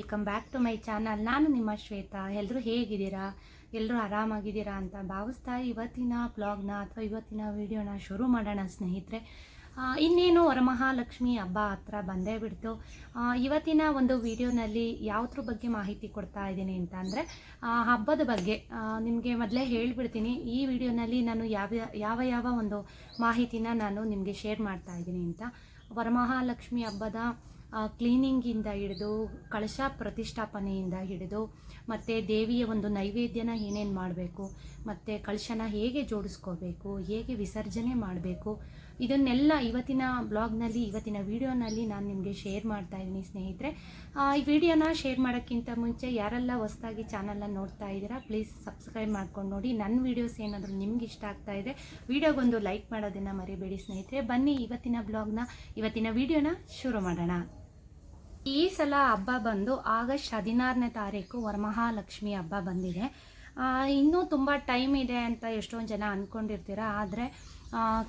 Welcome back to my channel ನಾನು ನಿಮ್ಮ ಶ್ವೇತಾ. ಎಲ್ಲರೂ ಹೇಗಿದ್ದೀರಾ? ಎಲ್ಲರೂ ಆರಾಮಾಗಿದ್ದೀರಾ ಅಂತ ಭಾವಿಸ್ತಾ ಇವತ್ತಿನ ಬ್ಲಾಗ್ನ ಅಥವಾ ಇವತ್ತಿನ ವಿಡಿಯೋನ ಶುರು ಮಾಡೋಣ ಸ್ನೇಹಿತರೆ. ಇನ್ನೇನು ವರಮಹಾಲಕ್ಷ್ಮಿ ಹಬ್ಬ ಹತ್ರ ಬಂದೇ ಬಿಡ್ತು. ಇವತ್ತಿನ ಒಂದು ವಿಡಿಯೋನಲ್ಲಿ ಯಾವುದ್ರ ಬಗ್ಗೆ ಮಾಹಿತಿ ಕೊಡ್ತಾ ಇದ್ದೀನಿ ಅಂತ ಅಂದರೆ ಹಬ್ಬದ ಬಗ್ಗೆ. ನಿಮಗೆ ಮೊದಲೇ ಹೇಳಿಬಿಡ್ತೀನಿ, ಈ ವಿಡಿಯೋನಲ್ಲಿ ನಾನು ಯಾವ ಯಾವ ಯಾವ ಒಂದು ಮಾಹಿತಿನ ನಾನು ನಿಮಗೆ ಶೇರ್ ಮಾಡ್ತಾ ಇದ್ದೀನಿ ಅಂತ. ವರಮಹಾಲಕ್ಷ್ಮಿ ಹಬ್ಬದ ಕ್ಲೀನಿಂಗಿಂದ ಹಿಡಿದು, ಕಳಶ ಪ್ರತಿಷ್ಠಾಪನೆಯಿಂದ ಹಿಡಿದು, ಮತ್ತು ದೇವಿಯ ಒಂದು ನೈವೇದ್ಯನ ಏನೇನು ಮಾಡಬೇಕು, ಮತ್ತು ಕಳಶನ ಹೇಗೆ ಜೋಡಿಸ್ಕೋಬೇಕು, ಹೇಗೆ ವಿಸರ್ಜನೆ ಮಾಡಬೇಕು ಇದನ್ನೆಲ್ಲ ಇವತ್ತಿನ ಬ್ಲಾಗ್ನಲ್ಲಿ, ಇವತ್ತಿನ ವಿಡಿಯೋನಲ್ಲಿ ನಾನು ನಿಮಗೆ ಶೇರ್ ಮಾಡ್ತಾ ಇದ್ದೀನಿ ಸ್ನೇಹಿತರೆ. ಈ ವಿಡಿಯೋನ ಶೇರ್ ಮಾಡೋಕ್ಕಿಂತ ಮುಂಚೆ ಯಾರೆಲ್ಲ ಹೊಸದಾಗಿ ಚಾನಲ್ನ ನೋಡ್ತಾ ಇದ್ದೀರಾ, ಪ್ಲೀಸ್ ಸಬ್ಸ್ಕ್ರೈಬ್ ಮಾಡ್ಕೊಂಡು ನೋಡಿ. ನನ್ನ ವೀಡಿಯೋಸ್ ಏನಾದರೂ ನಿಮ್ಗೆ ಇಷ್ಟ ಆಗ್ತಾ ಇದೆ ವಿಡಿಯೋಗೊಂದು ಲೈಕ್ ಮಾಡೋದನ್ನು ಮರಿಬೇಡಿ ಸ್ನೇಹಿತರೆ. ಬನ್ನಿ ಇವತ್ತಿನ ಬ್ಲಾಗ್ನ, ಇವತ್ತಿನ ವಿಡಿಯೋನ ಶುರು ಮಾಡೋಣ. ಈ ಸಲ ಹಬ್ಬ ಬಂದು ಆಗಸ್ಟ್ ಹದಿನಾರನೇ ತಾರೀಕು ವರಮಹಾಲಕ್ಷ್ಮಿ ಹಬ್ಬ ಬಂದಿದೆ. ಇನ್ನೂ ತುಂಬ ಟೈಮ್ ಇದೆ ಅಂತ ಎಷ್ಟೊಂದು ಜನ ಅಂದ್ಕೊಂಡಿರ್ತೀರ ಆದರೆ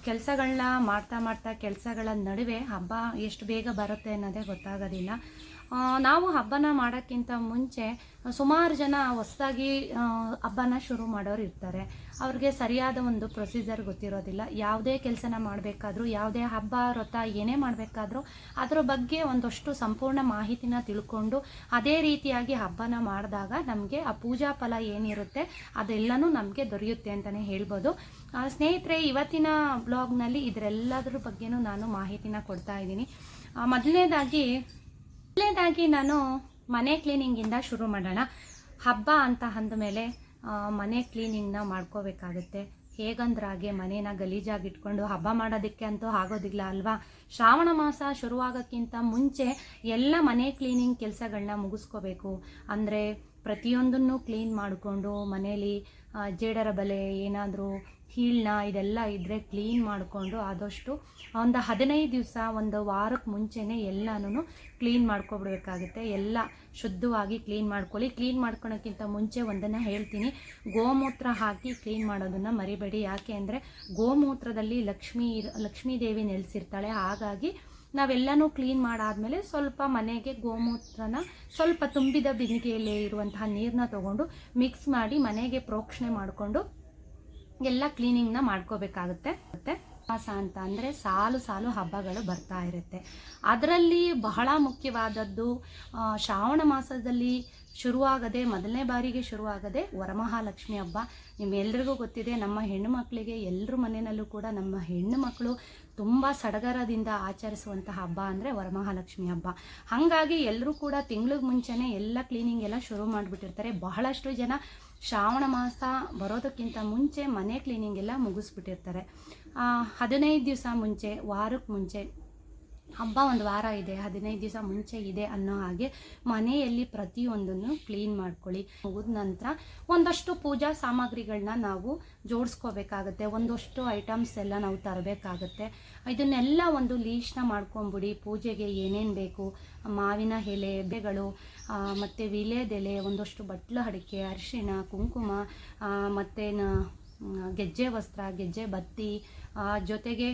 ಕೆಲಸಗಳನ್ನ ಮಾಡ್ತಾ ಮಾಡ್ತಾ ಕೆಲಸಗಳ ನಡುವೆ ಹಬ್ಬ ಎಷ್ಟು ಬೇಗ ಬರುತ್ತೆ ಅನ್ನೋದೇ ಗೊತ್ತಾಗೋದಿಲ್ಲ. ನಾವು ಹಬ್ಬನ ಮಾಡೋಕ್ಕಿಂತ ಮುಂಚೆ ಸುಮಾರು ಜನ ಹೊಸದಾಗಿ ಹಬ್ಬನ ಶುರು ಮಾಡೋರು ಇರ್ತಾರೆ. ಅವ್ರಿಗೆ ಸರಿಯಾದ ಒಂದು ಪ್ರೊಸೀಜರ್ ಗೊತ್ತಿರೋದಿಲ್ಲ. ಯಾವುದೇ ಕೆಲಸನ ಮಾಡಬೇಕಾದ್ರೂ, ಯಾವುದೇ ಹಬ್ಬ, ವ್ರತ ಏನೇ ಮಾಡಬೇಕಾದ್ರೂ ಅದರ ಬಗ್ಗೆ ಒಂದಷ್ಟು ಸಂಪೂರ್ಣ ಮಾಹಿತಿನ ತಿಳ್ಕೊಂಡು ಅದೇ ರೀತಿಯಾಗಿ ಹಬ್ಬನ ಮಾಡಿದಾಗ ನಮಗೆ ಆ ಪೂಜಾ ಫಲ ಏನಿರುತ್ತೆ ಅದೆಲ್ಲನೂ ನಮಗೆ ದೊರೆಯುತ್ತೆ ಅಂತಲೇ ಹೇಳ್ಬೋದು. ಸ್ನೇಹಿತರೆ, ಇವತ್ತಿನ ಬ್ಲಾಗ್ನಲ್ಲಿ ಇದರೆಲ್ಲದರ ಬಗ್ಗೆನೂ ನಾನು ಮಾಹಿತಿನ ಕೊಡ್ತಾ ಇದ್ದೀನಿ. ಮೊದಲನೇದಾಗಿ ಮೊದಲನೇದಾಗಿ ನಾನು ಮನೆ ಕ್ಲೀನಿಂಗಿಂದ ಶುರು ಮಾಡೋಣ. ಹಬ್ಬ ಅಂತ ಅಂದಮೇಲೆ ಮನೆ ಕ್ಲೀನಿಂಗ್ನ ಮಾಡ್ಕೋಬೇಕಾಗುತ್ತೆ. ಹೇಗಂದ್ರಾಗೆ ಮನೇನ ಗಲೀಜಾಗಿಟ್ಕೊಂಡು ಹಬ್ಬ ಮಾಡೋದಕ್ಕೆ ಅಂತೂ ಆಗೋದಿಲ್ಲ ಅಲ್ವಾ? ಶ್ರಾವಣ ಮಾಸ ಶುರುವಾಗೋಕ್ಕಿಂತ ಮುಂಚೆ ಎಲ್ಲ ಮನೆ ಕ್ಲೀನಿಂಗ್ ಕೆಲಸಗಳನ್ನ ಮುಗಿಸ್ಕೋಬೇಕು. ಅಂದರೆ ಪ್ರತಿಯೊಂದನ್ನು ಕ್ಲೀನ್ ಮಾಡಿಕೊಂಡು ಮನೇಲಿ ಜೇಡರ ಬಲೆ ಏನಾದರೂ ಹೀಳ್ನ ಇದೆಲ್ಲ ಇದ್ದರೆ ಕ್ಲೀನ್ ಮಾಡಿಕೊಂಡು ಆದಷ್ಟು ಒಂದು ಹದಿನೈದು ದಿವಸ, ಒಂದು ವಾರಕ್ಕೆ ಮುಂಚೆನೇ ಎಲ್ಲನೂ ಕ್ಲೀನ್ ಮಾಡ್ಕೊಬಿಡ್ಬೇಕಾಗುತ್ತೆ. ಎಲ್ಲ ಶುದ್ಧವಾಗಿ ಕ್ಲೀನ್ ಮಾಡ್ಕೊಳ್ಳಿ. ಕ್ಲೀನ್ ಮಾಡ್ಕೊಳೋಕ್ಕಿಂತ ಮುಂಚೆ ಒಂದನ್ನು ಹೇಳ್ತೀನಿ. ಗೋಮೂತ್ರ ಹಾಕಿ ಕ್ಲೀನ್ ಮಾಡೋದನ್ನು ಮರಿಬೇಡಿ. ಯಾಕೆ ಅಂದರೆ ಗೋಮೂತ್ರದಲ್ಲಿ ಲಕ್ಷ್ಮೀ ಲಕ್ಷ್ಮೀ ದೇವಿ ನೆಲೆಸಿರ್ತಾಳೆ. ಹಾಗಾಗಿ ನಾವೆಲ್ಲನೂ ಕ್ಲೀನ್ ಮಾಡಾದಮೇಲೆ ಸ್ವಲ್ಪ ಮನೆಗೆ ಗೋಮೂತ್ರನ ಸ್ವಲ್ಪ ತುಂಬಿದ ಬಿಂದಿಗೆಯಲ್ಲಿ ಇರುವಂತಹ ನೀರನ್ನ ತಗೊಂಡು ಮಿಕ್ಸ್ ಮಾಡಿ ಮನೆಗೆ ಪ್ರೋಕ್ಷಣೆ ಮಾಡಿಕೊಂಡು ಎಲ್ಲ ಕ್ಲೀನಿಂಗ್ನ ಮಾಡ್ಕೋಬೇಕಾಗುತ್ತೆ. ಮತ್ತೆ ಮಾಸ ಅಂತ ಅಂದರೆ ಸಾಲು ಸಾಲು ಹಬ್ಬಗಳು ಬರ್ತಾ ಇರುತ್ತೆ. ಅದರಲ್ಲಿ ಬಹಳ ಮುಖ್ಯವಾದದ್ದು ಶ್ರಾವಣ ಮಾಸದಲ್ಲಿ ಶುರುವಾಗದೆ, ಮೊದಲನೇ ಬಾರಿಗೆ ಶುರುವಾಗದೆ ವರಮಹಾಲಕ್ಷ್ಮಿ ಹಬ್ಬ. ನಿಮ್ಮೆಲ್ರಿಗೂ ಗೊತ್ತಿದೆ, ನಮ್ಮ ಹೆಣ್ಣು ಮಕ್ಕಳಿಗೆ ಎಲ್ಲರ ಮನೆಯಲ್ಲೂ ಕೂಡ ನಮ್ಮ ಹೆಣ್ಣು ಮಕ್ಕಳು ತುಂಬ ಸಡಗರದಿಂದ ಆಚರಿಸುವಂತಹ ಹಬ್ಬ ಅಂದರೆ ವರಮಹಾಲಕ್ಷ್ಮಿ ಹಬ್ಬ. ಹಾಗಾಗಿ ಎಲ್ಲರೂ ಕೂಡ ತಿಂಗಳಿಗೆ ಮುಂಚೆನೇ ಎಲ್ಲ ಕ್ಲೀನಿಂಗ್ ಎಲ್ಲ ಶುರು ಮಾಡಿಬಿಟ್ಟಿರ್ತಾರೆ. ಬಹಳಷ್ಟು ಜನ ಶ್ರಾವಣ ಮಾಸ ಬರೋದಕ್ಕಿಂತ ಮುಂಚೆ ಮನೆ ಕ್ಲೀನಿಂಗ್ ಎಲ್ಲ ಮುಗಿಸ್ಬಿಟ್ಟಿರ್ತಾರೆ. ಹದಿನೈದು ದಿವಸ ಮುಂಚೆ ವಾರಕ್ಕೆ ಮುಂಚೆ ಹಬ್ಬ ಒಂದು ವಾರ ಇದೆ, ಹದಿನೈದು ದಿವಸ ಮುಂಚೆ ಇದೆ ಅನ್ನೋ ಹಾಗೆ ಮನೆಯಲ್ಲಿ ಪ್ರತಿಯೊಂದನ್ನು ಕ್ಲೀನ್ ಮಾಡ್ಕೊಳ್ಳಿ. ಮುಗಿದ ನಂತರ ಒಂದಷ್ಟು ಪೂಜಾ ಸಾಮಗ್ರಿಗಳನ್ನ ನಾವು ಜೋಡಿಸ್ಕೋಬೇಕಾಗತ್ತೆ. ಒಂದಷ್ಟು ಐಟಮ್ಸ್ ಎಲ್ಲ ನಾವು ತರಬೇಕಾಗತ್ತೆ. ಇದನ್ನೆಲ್ಲ ಒಂದು ಲೀಸ್ಟ್ನ ಮಾಡ್ಕೊಂಬಿಡಿ. ಪೂಜೆಗೆ ಏನೇನು ಬೇಕು? ಮಾವಿನ ಎಲೆ ಎಬ್ಬೆಗಳು ಮತ್ತು ವಿಲೇದೆಲೆ, ಒಂದಷ್ಟು ಬಟ್ಲು ಅಡಿಕೆ, ಅರಿಶಿಣ, ಕುಂಕುಮ ಮತ್ತು ಗೆಜ್ಜೆ ವಸ್ತ್ರ, ಗೆಜ್ಜೆ ಬತ್ತಿ ಜೊತೆಗೆ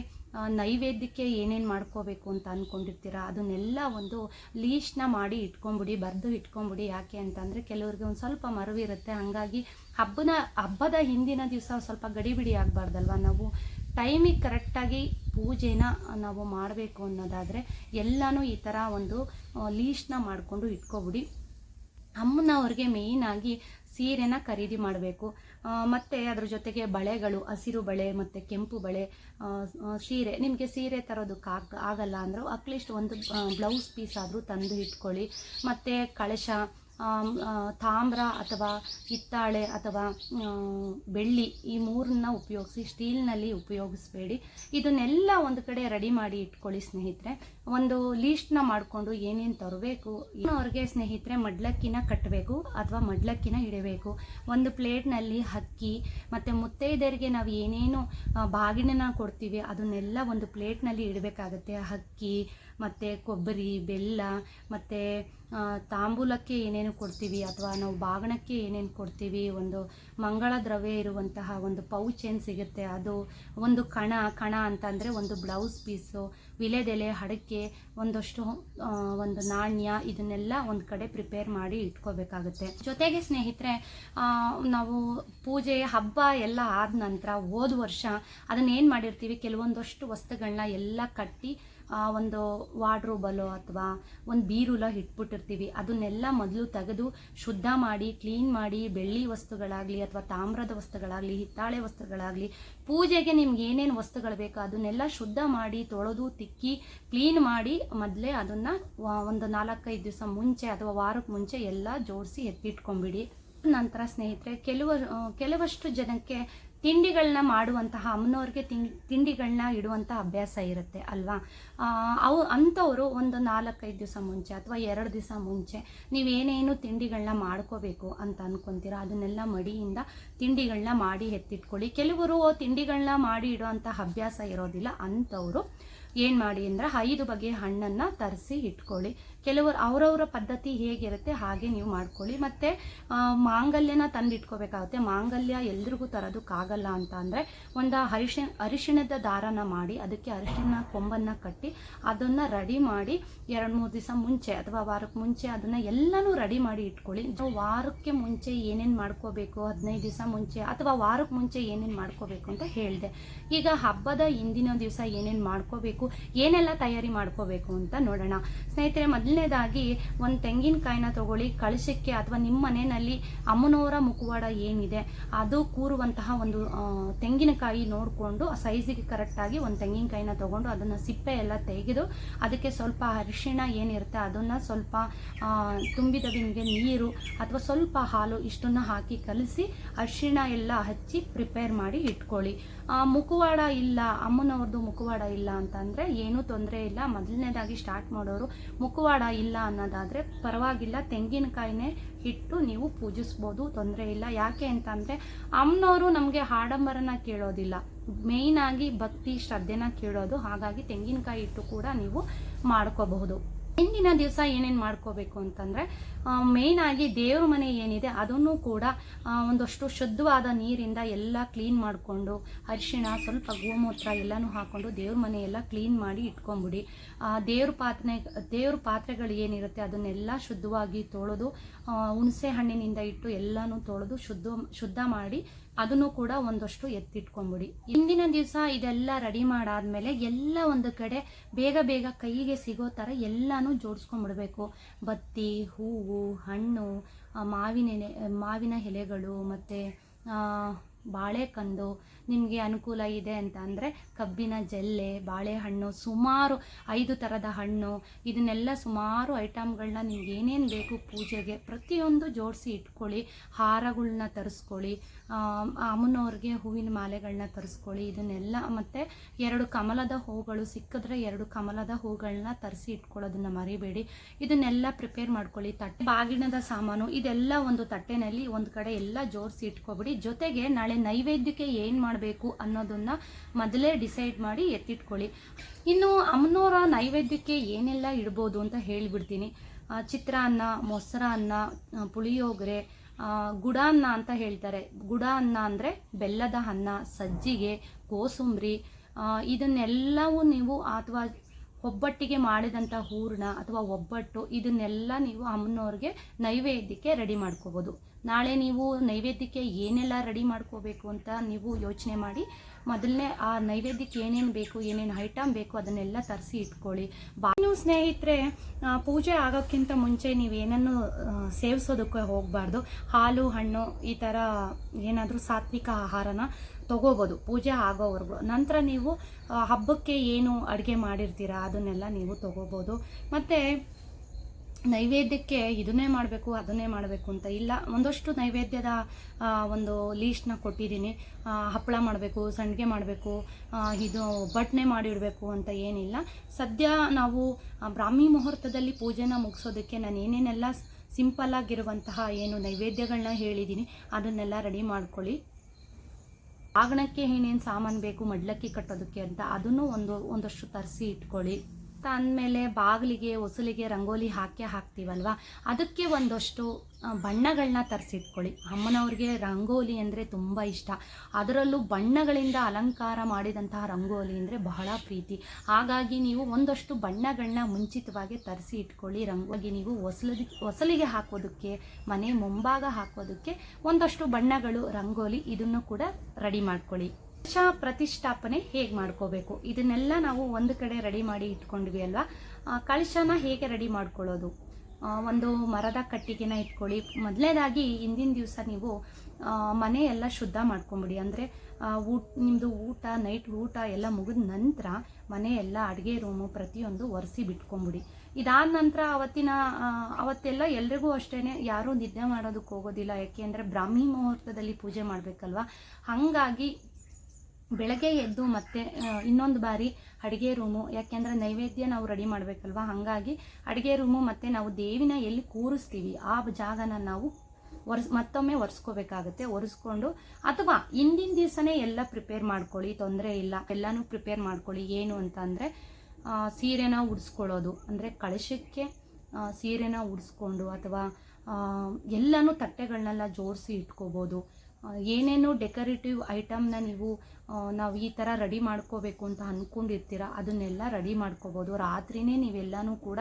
ನೈವೇದ್ಯಕ್ಕೆ ಏನೇನು ಮಾಡ್ಕೋಬೇಕು ಅಂತ ಅಂದ್ಕೊಂಡಿರ್ತೀರ ಅದನ್ನೆಲ್ಲ ಒಂದು ಲೀಸ್ಟ್ನ ಮಾಡಿ ಇಟ್ಕೊಂಬಿಡಿ ಬರೆದು ಇಟ್ಕೊಂಬಿಡಿ ಯಾಕೆ ಅಂತಂದರೆ ಕೆಲವ್ರಿಗೆ ಒಂದು ಸ್ವಲ್ಪ ಮರವಿರುತ್ತೆ ಹಾಗಾಗಿ ಹಬ್ಬನ, ಹಬ್ಬದ ಹಿಂದಿನ ದಿವಸ ಸ್ವಲ್ಪ ಗಡಿಬಿಡಿ ಆಗಬಾರ್ದಲ್ವ? ನಾವು ಟೈಮಿಗೆ ಕರೆಕ್ಟಾಗಿ ಪೂಜೆನ ನಾವು ಮಾಡಬೇಕು ಅನ್ನೋದಾದರೆ ಎಲ್ಲನೂ ಈ ಥರ ಒಂದು ಲೀಸ್ಟ್ನ ಮಾಡಿಕೊಂಡು ಇಟ್ಕೊಬಿಡಿ. ಅಮ್ಮನವ್ರಿಗೆ ಮೇಯ್ನಾಗಿ ಸೀರೆನ ಖರೀದಿ ಮಾಡಬೇಕು. ಮತ್ತು ಅದ್ರ ಜೊತೆಗೆ ಬಳೆಗಳು, ಹಸಿರು ಬಳೆ ಮತ್ತು ಕೆಂಪು ಬಳೆ ಸೀರೆ. ನಿಮಗೆ ಸೀರೆ ತರೋದಕ್ಕೆ ಆಗ ಆಗಲ್ಲ ಅಂದರೂ ಅಟ್ಲೀಸ್ಟ್ ಒಂದು ಬ್ಲೌಸ್ ಪೀಸ್ ಆದರೂ ತಂದು ಇಟ್ಕೊಳ್ಳಿ. ಮತ್ತು ಕಳಶ ತಾಮ್ರ ಅಥವಾ ಹಿತ್ತಾಳೆ ಅಥವಾ ಬೆಳ್ಳಿ ಈ ಮೂರನ್ನ ಉಪಯೋಗಿಸಿ, ಸ್ಟೀಲ್ನಲ್ಲಿ ಉಪಯೋಗಿಸ್ಬೇಡಿ. ಇದನ್ನೆಲ್ಲ ಒಂದು ಕಡೆ ರೆಡಿ ಮಾಡಿ ಇಟ್ಕೊಳ್ಳಿ ಸ್ನೇಹಿತರೆ. ಒಂದು ಲೀಸ್ಟ್ನ ಮಾಡಿಕೊಂಡು ಏನೇನು ತರಬೇಕು, ಅವ್ರಿಗೆ ಸ್ನೇಹಿತರೆ ಮಡ್ಲಕ್ಕಿನ ಕಟ್ಟಬೇಕು ಅಥವಾ ಮಡ್ಲಕ್ಕಿನ ಇಡಬೇಕು. ಒಂದು ಪ್ಲೇಟ್ನಲ್ಲಿ ಅಕ್ಕಿ, ಮತ್ತು ಮುತ್ತೈದೆಯರಿಗೆ ನಾವು ಏನೇನು ಬಾಗಿನ ಕೊಡ್ತೀವಿ, ಅದನ್ನೆಲ್ಲ ಒಂದು ಪ್ಲೇಟ್ನಲ್ಲಿ ಇಡಬೇಕಾಗತ್ತೆ. ಅಕ್ಕಿ ಮತ್ತು ಕೊಬ್ಬರಿ, ಬೆಲ್ಲ, ಮತ್ತು ತಾಂಬೂಲಕ್ಕೆ ಏನೇನು ಕೊಡ್ತೀವಿ ಅಥವಾ ನಾವು ಬಾಗಣಕ್ಕೆ ಏನೇನು ಕೊಡ್ತೀವಿ, ಒಂದು ಮಂಗಳ ದ್ರವ್ಯ ಇರುವಂತಹ ಒಂದು ಪೌಚ್ ಏನು ಸಿಗುತ್ತೆ? ಅದು ಒಂದು ಕಣ ಕಣ ಅಂತಂದರೆ ಒಂದು ಬ್ಲೌಸ್ ಪೀಸು, ವಿಲೆದೆಲೆ, ಹಡಕೆ, ಒಂದಷ್ಟು ಒಂದು ನಾಣ್ಯ ಇದನ್ನೆಲ್ಲ ಒಂದು ಕಡೆ ಪ್ರಿಪೇರ್ ಮಾಡಿ ಇಟ್ಕೋಬೇಕಾಗುತ್ತೆ. ಜೊತೆಗೆ ಸ್ನೇಹಿತರೆ ನಾವು ಪೂಜೆ ಹಬ್ಬ ಎಲ್ಲ ಆದ ನಂತರ ಹೋದ ವರ್ಷ ಅದನ್ನ ಏನು ಮಾಡಿರ್ತೀವಿ? ಕೆಲವೊಂದಷ್ಟು ವಸ್ತುಗಳನ್ನ ಎಲ್ಲ ಕಟ್ಟಿ ಒಂದು ವಾರ್ಡ್ರೋಬಲ್ಲೋ ಅಥವಾ ಒಂದು ಬೀರುಲ ಇಟ್ಬಿಟ್ಟಿರ್ತೀವಿ ಅದನ್ನೆಲ್ಲ ಮೊದಲು ತೆಗೆದು ಶುದ್ಧ ಮಾಡಿ, ಕ್ಲೀನ್ ಮಾಡಿ, ಬೆಳ್ಳಿ ವಸ್ತುಗಳಾಗಲಿ ಅಥವಾ ತಾಮ್ರದ ವಸ್ತುಗಳಾಗಲಿ, ಹಿತ್ತಾಳೆ ವಸ್ತುಗಳಾಗಲಿ, ಪೂಜೆಗೆ ನಿಮ್ಗೆ ಏನೇನು ವಸ್ತುಗಳು ಬೇಕೋ ಅದನ್ನೆಲ್ಲ ಶುದ್ಧ ಮಾಡಿ, ತೊಳೆದು, ತಿಕ್ಕಿ, ಕ್ಲೀನ್ ಮಾಡಿ ಮೊದಲೇ ಅದನ್ನು ಒಂದು ನಾಲ್ಕೈದು ದಿವಸ ಮುಂಚೆ ಅಥವಾ ವಾರಕ್ಕೆ ಮುಂಚೆ ಎಲ್ಲ ಜೋಡಿಸಿ ಎತ್ತಿಟ್ಕೊಂಬಿಡಿ. ನಂತರ ಸ್ನೇಹಿತರೆ ಕೆಲವರು ಕೆಲವಷ್ಟು ಜನಕ್ಕೆ ತಿಂಡಿಗಳನ್ನ ಮಾಡುವಂತಹ ಅಮ್ಮನವ್ರಿಗೆ ತಿಂಡಿ ತಿಂಡಿಗಳನ್ನ ಇಡುವಂಥ ಅಭ್ಯಾಸ ಇರುತ್ತೆ, ಅಲ್ವಾ? ಅವು, ಅಂಥವರು ಒಂದು ನಾಲ್ಕೈದು ದಿವಸ ಮುಂಚೆ ಅಥವಾ ಎರಡು ದಿವಸ ಮುಂಚೆ ನೀವೇನೇನು ತಿಂಡಿಗಳನ್ನ ಮಾಡ್ಕೋಬೇಕು ಅಂತ ಅನ್ಕೊಂತೀರಾ, ಅದನ್ನೆಲ್ಲ ಮಡಿಯಿಂದ ತಿಂಡಿಗಳನ್ನ ಮಾಡಿ ಎತ್ತಿಟ್ಕೊಳ್ಳಿ. ಕೆಲವರು ತಿಂಡಿಗಳನ್ನ ಮಾಡಿ ಇಡುವಂಥ ಅಭ್ಯಾಸ ಇರೋದಿಲ್ಲ, ಅಂಥವರು ಏನು ಮಾಡಿ ಅಂದರೆ ಐದು ಬಗೆಯ ಹಣ್ಣನ್ನು ತರಿಸಿ ಇಟ್ಕೊಳ್ಳಿ. ಕೆಲವರು ಅವರವರ ಪದ್ಧತಿ ಹೇಗಿರುತ್ತೆ ಹಾಗೆ ನೀವು ಮಾಡ್ಕೊಳ್ಳಿ. ಮತ್ತು ಮಾಂಗಲ್ಯನ ತಂದಿಟ್ಕೋಬೇಕಾಗುತ್ತೆ. ಮಾಂಗಲ್ಯ ಎಲ್ರಿಗೂ ತರೋದಕ್ಕಾಗಲ್ಲ ಅಂತ ಅಂದರೆ ಒಂದು ಅರಿಶಿಣ, ಅರಿಶಿಣದ ದಾರನ ಮಾಡಿ, ಅದಕ್ಕೆ ಅರಿಶಿಣ ಕೊಂಬನ್ನು ಕಟ್ಟಿ, ಅದನ್ನು ರೆಡಿ ಮಾಡಿ ಎರಡು ಮೂರು ದಿವಸ ಮುಂಚೆ ಅಥವಾ ವಾರಕ್ಕೆ ಮುಂಚೆ ಅದನ್ನು ಎಲ್ಲನೂ ರೆಡಿ ಮಾಡಿ ಇಟ್ಕೊಳ್ಳಿ. ವಾರಕ್ಕೆ ಮುಂಚೆ ಏನೇನು ಮಾಡ್ಕೋಬೇಕು, ಹದಿನೈದು ದಿವಸ ಮುಂಚೆ ಅಥವಾ ವಾರಕ್ಕೆ ಮುಂಚೆ ಏನೇನು ಮಾಡ್ಕೋಬೇಕು ಅಂತ ಹೇಳಿದೆ. ಈಗ ಹಬ್ಬದ ಹಿಂದಿನ ದಿವಸ ಏನೇನು ಮಾಡ್ಕೋಬೇಕು, ಏನೆಲ್ಲ ತಯಾರಿ ಮಾಡ್ಕೋಬೇಕು ಅಂತ ನೋಡೋಣ. ಸ್ನೇಹಿತರೆ ಮೊದಲನೇದಾಗಿ ಒಂದು ತೆಂಗಿನಕಾಯಿನ ತಗೊಳ್ಳಿ ಕಳಶಕ್ಕೆ ಅಥವಾ ನಿಮ್ಮ ಮನೆಯಲ್ಲಿ ಅಮ್ಮನವರ ಮುಖವಾಡ ಏನಿದೆ ಅದು ಕೂರುವಂತಹ ಒಂದು ಆ, ತೆಂಗಿನಕಾಯಿ ನೋಡಿಕೊಂಡು ಸೈಜಿಗೆ ಕರೆಕ್ಟಾಗಿ ಒಂದು ತೆಂಗಿನಕಾಯಿನ ತಗೊಂಡು ಅದನ್ನು ಸಿಪ್ಪೆ ಎಲ್ಲ ತೆಗೆದು ಅದಕ್ಕೆ ಸ್ವಲ್ಪ ಅರಿಶಿಣ ಏನಿರುತ್ತೆ ಅದನ್ನು ಸ್ವಲ್ಪ ಆ, ತುಂಬಿದ ಬಿಂದಿಗೆ ನೀರು ಅಥವಾ ಸ್ವಲ್ಪ ಹಾಲು ಇಷ್ಟನ್ನು ಹಾಕಿ ಕಲಸಿ ಅರಿಶಿಣ ಎಲ್ಲ ಹಚ್ಚಿ ಪ್ರಿಪೇರ್ ಮಾಡಿ ಇಟ್ಕೊಳ್ಳಿ. ಆ, ಮುಖವಾಡ ಇಲ್ಲ ಅಮ್ಮನವ್ರದ್ದು ಮುಖವಾಡ ಇಲ್ಲ ಅಂತಂದರೆ ಏನೂ ತೊಂದರೆ ಇಲ್ಲ. ಮೊದಲನೇದಾಗಿ ಸ್ಟಾರ್ಟ್ ಮಾಡೋರು ಮುಖವಾಡ ಇಲ್ಲ ಅನ್ನೋದಾದರೆ ಪರವಾಗಿಲ್ಲ. ತೆಂಗಿನಕಾಯಿನೇ ಇಟ್ಟು ನೀವು ಪೂಜಿಸ್ಬೋದು, ತೊಂದರೆ ಇಲ್ಲ. ಯಾಕೆ ಅಂತಂದರೆ ಅಮ್ಮನವರು ನಮಗೆ ಆಡಂಬರನ ಕೇಳೋದಿಲ್ಲ. ಮೇಯ್ನಾಗಿ ಭಕ್ತಿ, ಶ್ರದ್ಧೆನ ಕೇಳೋದು. ಹಾಗಾಗಿ ತೆಂಗಿನಕಾಯಿ ಇಟ್ಟು ಕೂಡ ನೀವು ಮಾಡ್ಕೋಬಹುದು. ಹಿಂದಿನ ದಿವಸ ಏನೇನು ಮಾಡ್ಕೋಬೇಕು ಅಂತಂದರೆ ಮೇಯ್ನ್ ಆಗಿ ದೇವ್ರ ಮನೆ ಏನಿದೆ ಅದನ್ನು ಕೂಡ ಒಂದಷ್ಟು ಶುದ್ಧವಾದ ನೀರಿಂದ ಎಲ್ಲ ಕ್ಲೀನ್ ಮಾಡಿಕೊಂಡು, ಅರಿಶಿಣ, ಸ್ವಲ್ಪ ಗೋಮೂತ್ರ ಎಲ್ಲನೂ ಹಾಕ್ಕೊಂಡು ದೇವ್ರ ಮನೆ ಎಲ್ಲ ಕ್ಲೀನ್ ಮಾಡಿ ಇಟ್ಕೊಂಬಿಡಿ. ದೇವ್ರ ಪಾತ್ರೆ ದೇವ್ರ ಪಾತ್ರೆಗಳು ಏನಿರುತ್ತೆ ಅದನ್ನೆಲ್ಲ ಶುದ್ಧವಾಗಿ ತೊಳೆದು ಹುಣಸೆ ಹಣ್ಣಿನಿಂದ ಇಟ್ಟು ಎಲ್ಲನೂ ತೊಳೆದು ಶುದ್ಧ ಶುದ್ಧ ಮಾಡಿ ಅದನ್ನು ಕೂಡ ಒಂದಷ್ಟು ಎತ್ತಿಟ್ಕೊಂಬಿಡಿ. ಹಿಂದಿನ ದಿವಸ ಇದೆಲ್ಲ ರೆಡಿ ಮಾಡಾದ್ಮೇಲೆ ಎಲ್ಲ ಒಂದು ಕಡೆ ಬೇಗ ಬೇಗ ಕೈಗೆ ಸಿಗೋ ಥರ ಎಲ್ಲನೂ ಜೋಡಿಸ್ಕೊಂಡ್ಬಿಡ್ಬೇಕು ಬತ್ತಿ, ಹೂವು, ಹಣ್ಣು ಮಾವಿನ ಎಲೆ, ಮಾವಿನ ಎಲೆಗಳು, ಮತ್ತು ಬಾಳೆಕಂದು ನಿಮಗೆ ಅನುಕೂಲ ಇದೆ ಅಂತ ಅಂದರೆ ಕಬ್ಬಿನ ಜಲ್ಲೆ, ಬಾಳೆಹಣ್ಣು, ಸುಮಾರು ಐದು ಥರದ ಹಣ್ಣು, ಇದನ್ನೆಲ್ಲ ಸುಮಾರು ಐಟಮ್ಗಳನ್ನ ನಿಮ್ಗೆ ಏನೇನು ಬೇಕು ಪೂಜೆಗೆ ಪ್ರತಿಯೊಂದು ಜೋಡಿಸಿ ಇಟ್ಕೊಳ್ಳಿ. ಹಾರಗಳನ್ನ ತರಿಸ್ಕೊಳ್ಳಿ ಅಮ್ಮನವ್ರಿಗೆ ಹೂವಿನ ಮಾಲೆಗಳನ್ನ ತರಿಸ್ಕೊಳ್ಳಿ, ಇದನ್ನೆಲ್ಲ ಮತ್ತು ಎರಡು ಕಮಲದ ಹೂಗಳು ಸಿಕ್ಕಿದ್ರೆ ಎರಡು ಕಮಲದ ಹೂಗಳನ್ನ ತರಿಸಿ ಇಟ್ಕೊಳ್ಳೋದನ್ನ ಮರಿಬೇಡಿ. ಇದನ್ನೆಲ್ಲ ಪ್ರಿಪೇರ್ ಮಾಡ್ಕೊಳ್ಳಿ. ತಟ್ಟೆ, ಬಾಗಿಣದ ಸಾಮಾನು, ಇದೆಲ್ಲ ಒಂದು ತಟ್ಟೆನಲ್ಲಿ ಒಂದು ಕಡೆ ಎಲ್ಲ ಜೋಡಿಸಿ ಇಟ್ಕೊಬಿಡಿ. ಜೊತೆಗೆ ನಾಳೆ ನೈವೇದ್ಯಕ್ಕೆ ಏನು ಮಾಡಬೇಕು ಅನ್ನೋದನ್ನ ಮೊದಲೇ ಡಿಸೈಡ್ ಮಾಡಿ ಎತ್ತಿಟ್ಕೊಳ್ಳಿ. ಇನ್ನು ಅಮ್ಮನವರ ನೈವೇದ್ಯಕ್ಕೆ ಏನೆಲ್ಲ ಇಡ್ಬೋದು ಅಂತ ಹೇಳಿಬಿಡ್ತೀನಿ. ಚಿತ್ರಾನ್ನ ಮೊಸರನ್ನ ಪುಳಿಯೋಗರೆ ಗುಡ ಗುಡಾನ್ನ ಅಂತ ಹೇಳ್ತಾರೆ. ಗುಡ ಅನ್ನ ಅಂದರೆ ಬೆಲ್ಲದ ಅನ್ನ, ಸಜ್ಜಿಗೆ, ಕೋಸುಂಬರಿ ಇದನ್ನೆಲ್ಲವೂ ನೀವು ಅಥವಾ ಒಬ್ಬಟ್ಟಿಗೆ ಮಾಡಿದಂಥ ಹೂರ್ಣ ಅಥವಾ ಒಬ್ಬಟ್ಟು ಇದನ್ನೆಲ್ಲ ನೀವು ಅಮ್ಮನವ್ರಿಗೆ ನೈವೇದ್ಯಕ್ಕೆ ರೆಡಿ ಮಾಡ್ಕೋಬೋದು. ನಾಳೆ ನೀವು ನೈವೇದ್ಯಕ್ಕೆ ಏನೆಲ್ಲ ರೆಡಿ ಮಾಡ್ಕೋಬೇಕು ಅಂತ ನೀವು ಯೋಚನೆ ಮಾಡಿ, ಮೊದಲನೇ ಆ ನೈವೇದ್ಯಕ್ಕೆ ಏನೇನು ಬೇಕು, ಏನೇನು ಐಟಮ್ ಬೇಕು ಅದನ್ನೆಲ್ಲ ತರಿಸಿ ಇಟ್ಕೊಳ್ಳಿ. ಬಾ ನೀವು ಸ್ನೇಹಿತರೆ ಪೂಜೆ ಆಗೋಕ್ಕಿಂತ ಮುಂಚೆ ನೀವು ಏನನ್ನು ಸೇವಿಸೋದಕ್ಕೆ ಹೋಗಬಾರ್ದು. ಹಾಲು, ಹಣ್ಣು ಈ ಥರ ಏನಾದರೂ ಸಾತ್ವಿಕ ಆಹಾರನ ತಗೋಬೋದು, ಪೂಜೆ ಆಗೋವರೆಗೂ. ನಂತರ ನೀವು ಹಬ್ಬಕ್ಕೆ ಏನು ಅಡುಗೆ ಮಾಡಿರ್ತೀರಾ, ಅದನ್ನೆಲ್ಲ ನೀವು ತಗೋಬೋದು. ಮತ್ತು ನೈವೇದ್ಯಕ್ಕೆ ಇದನ್ನೇ ಮಾಡಬೇಕು, ಅದನ್ನೇ ಮಾಡಬೇಕು ಅಂತ ಇಲ್ಲ. ಒಂದಷ್ಟು ನೈವೇದ್ಯದ ಒಂದು ಲೀಸ್ಟ್ನ ಕೊಟ್ಟಿದ್ದೀನಿ. ಹಪ್ಪಳ ಮಾಡಬೇಕು, ಸಂಡಿಗೆ ಮಾಡಬೇಕು ಇದು ಒಬ್ಬಟ್ಟನೆ ಮಾಡಿಡಬೇಕು ಅಂತ ಏನಿಲ್ಲ. ಸದ್ಯ ನಾವು ಬ್ರಾಹ್ಮಿ ಮುಹೂರ್ತದಲ್ಲಿ ಪೂಜೆನ ಮುಗಿಸೋದಕ್ಕೆ ನಾನು ಏನೇನೆಲ್ಲ ಸಿಂಪಲ್ ಆಗಿರುವಂತಹ ಏನು ನೈವೇದ್ಯಗಳನ್ನ ಹೇಳಿದ್ದೀನಿ ಅದನ್ನೆಲ್ಲ ರೆಡಿ ಮಾಡ್ಕೊಳ್ಳಿ. ಆಗಣಕ್ಕೆ ಏನೇನು ಸಾಮಾನು ಬೇಕು ಮಡ್ಲಕ್ಕಿ ಕಟ್ಟೋದಕ್ಕೆ ಅಂತ ಅದನ್ನು ಒಂದು ಒಂದಷ್ಟು ತರಿಸಿ ಇಟ್ಕೊಳ್ಳಿ. ಅಂದಮೇಲೆ ಬಾಗಿಲಿಗೆ ಹೊಸಲಿಗೆ ರಂಗೋಲಿ ಹಾಕಿ ಹಾಕ್ತೀವಲ್ವ? ಅದಕ್ಕೆ ಒಂದಷ್ಟು ಬಣ್ಣಗಳನ್ನ ತರಿಸಿಟ್ಕೊಳ್ಳಿ. ಅಮ್ಮನವ್ರಿಗೆ ರಂಗೋಲಿ ಅಂದರೆ ತುಂಬ ಇಷ್ಟ. ಅದರಲ್ಲೂ ಬಣ್ಣಗಳಿಂದ ಅಲಂಕಾರ ಮಾಡಿದಂತಹ ರಂಗೋಲಿ ಅಂದರೆ ಬಹಳ ಪ್ರೀತಿ. ಹಾಗಾಗಿ ನೀವು ಒಂದಷ್ಟು ಬಣ್ಣಗಳನ್ನ ಮುಂಚಿತವಾಗಿ ತರಿಸಿ ಇಟ್ಕೊಳ್ಳಿ. ರಂಗೋಲಿ ನೀವು ಹೊಸಲಿಗೆ ಹೊಸಲಿಗೆ ಹಾಕೋದಕ್ಕೆ, ಮನೆ ಮುಂಭಾಗ ಹಾಕೋದಕ್ಕೆ ಒಂದಷ್ಟು ಬಣ್ಣಗಳು, ರಂಗೋಲಿ ಇದನ್ನು ಕೂಡ ರೆಡಿ ಮಾಡ್ಕೊಳ್ಳಿ. ಕಲಶ ಪ್ರತಿಷ್ಠಾಪನೆ ಹೇಗೆ ಮಾಡ್ಕೋಬೇಕು? ಇದನ್ನೆಲ್ಲ ನಾವು ಒಂದು ಕಡೆ ರೆಡಿ ಮಾಡಿ ಇಟ್ಕೊಂಡ್ವಿ ಅಲ್ವಾ? ಆ, ಕಲಶನ ಹೇಗೆ ರೆಡಿ ಮಾಡ್ಕೊಳ್ಳೋದು? ಒಂದು ಮರದ ಕಟ್ಟಿಗೆನ ಇಟ್ಕೊಳ್ಳಿ. ಮೊದಲನೇದಾಗಿ ಹಿಂದಿನ ದಿವಸ ನೀವು ಮನೆ ಎಲ್ಲ ಶುದ್ಧ ಮಾಡ್ಕೊಂಬಿಡಿ. ಅಂದರೆ ಊಟ ನಿಮ್ಮದು ಊಟ ನೈಟ್ ಊಟ ಎಲ್ಲ ಮುಗಿದ ನಂತರ ಮನೆ ಎಲ್ಲ ಅಡುಗೆ ರೂಮು ಪ್ರತಿಯೊಂದು ಒರೆಸಿ ಬಿಟ್ಕೊಂಬಿಡಿ. ಇದಾದ ನಂತರ ಅವತ್ತಿನ ಅವತ್ತೆಲ್ಲ ಎಲ್ರಿಗೂ ಅಷ್ಟೇ ಯಾರೂ ನಿದ್ದೆ ಮಾಡೋದಕ್ಕೆ ಹೋಗೋದಿಲ್ಲ. ಯಾಕೆ ಅಂದರೆ ಬ್ರಾಹ್ಮಿ ಮುಹೂರ್ತದಲ್ಲಿ ಪೂಜೆ ಮಾಡಬೇಕಲ್ವ? ಹಾಗಾಗಿ ಬೆಳಗ್ಗೆ ಎದ್ದು ಮತ್ತೆ ಇನ್ನೊಂದು ಬಾರಿ ಅಡುಗೆ ರೂಮು, ಯಾಕೆಂದರೆ ನೈವೇದ್ಯ ನಾವು ರೆಡಿ ಮಾಡಬೇಕಲ್ವಾ? ಹಾಗಾಗಿ ಅಡುಗೆ ರೂಮು ಮತ್ತು ನಾವು ದೇವಿನ ಎಲ್ಲಿ ಕೂರಿಸ್ತೀವಿ, ಆ ಜಾಗನ ನಾವು ಒರೆಸ್, ಮತ್ತೊಮ್ಮೆ ಒರೆಸ್ಕೋಬೇಕಾಗುತ್ತೆ. ಒರೆಸ್ಕೊಂಡು ಅಥವಾ ಹಿಂದಿನ ದಿವಸನೇ ಎಲ್ಲ ಪ್ರಿಪೇರ್ ಮಾಡ್ಕೊಳ್ಳಿ, ತೊಂದರೆ ಇಲ್ಲ. ಎಲ್ಲನೂ ಪ್ರಿಪೇರ್ ಮಾಡ್ಕೊಳ್ಳಿ. ಏನು ಅಂತ ಅಂದರೆ ಸೀರೆನ ಉಡಿಸ್ಕೊಳ್ಳೋದು. ಅಂದರೆ ಕಳಶಕ್ಕೆ ಸೀರೆನ ಉಡಿಸ್ಕೊಂಡು ಅಥವಾ ಎಲ್ಲನೂ ತಟ್ಟೆಗಳನ್ನೆಲ್ಲ ಜೋಡಿಸಿ ಇಟ್ಕೋಬೋದು. ಏನೇನು ಡೆಕೋರೇಟಿವ್ ಐಟಮ್ನ ನೀವು ನಾವು ಈ ಥರ ರೆಡಿ ಮಾಡ್ಕೋಬೇಕು ಅಂತ ಅಂದ್ಕೊಂಡಿರ್ತೀರ ಅದನ್ನೆಲ್ಲ ರೆಡಿ ಮಾಡ್ಕೋಬೋದು. ರಾತ್ರಿನೇ ನೀವೆಲ್ಲನೂ ಕೂಡ